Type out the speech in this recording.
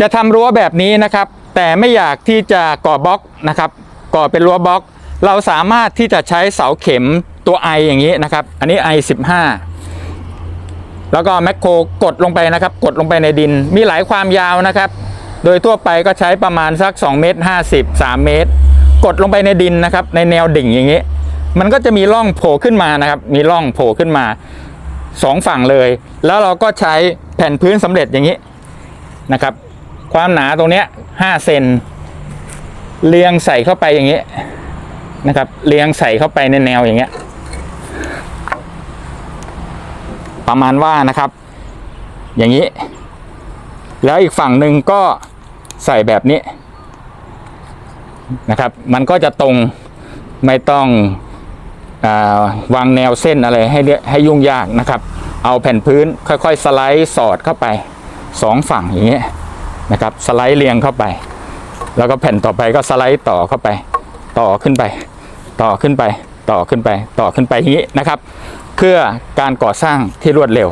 จะทำรั้วแบบนี้นะครับ แต่ไม่อยากที่จะก่อบล็อกนะครับก่อเป็นรั้วบล็อก เราสามารถที่จะใช้เสาเข็มตัวไออย่างนี้นะครับ อันนี้ไอ15แล้วก็แมคโครกดลงไปนะครับ กดลงไปในดินมีหลายความยาวนะครับ โดยทั่วไปก็ใช้ประมาณสัก2เมตร50 3 เมตร กดลงไปในดินนะครับ ในแนวดิ่งอย่างนี้ มันก็จะมีร่องโผล่ขึ้นมานะครับ มีร่องโผล่ขึ้นมาสองฝั่งเลย แล้วเราก็ใช้แผ่นพื้นสำเร็จอย่างนี้นะครับ ความหนาตรงเนี้ย5เซนเรียงใส่เข้าไปอย่างนี้นะครับ เรียงใส่เข้าไปในแนวอย่างเงี้ย ประมาณว่านะครับ อย่างนี้ แล้วอีกฝั่งหนึ่งก็ใส่แบบนี้นะครับ มันก็จะตรงไม่ต้องอาวางแนวเส้นอะไรให้เรียให้ยุ่งยากนะครับ เอาแผ่นพื้นค่อยๆ สไลด์สอดเข้าไปสองฝั่งอย่างนี้ นะครับสไลด์เรียงเข้าไป แล้วก็แผ่นต่อไปก็สไลด์ต่อเข้าไป ต่อขึ้นไป ต่อขึ้นไป ต่อขึ้นไป ต่อขึ้นไปอย่างนี้นะครับ เพื่อการก่อสร้างที่รวดเร็ว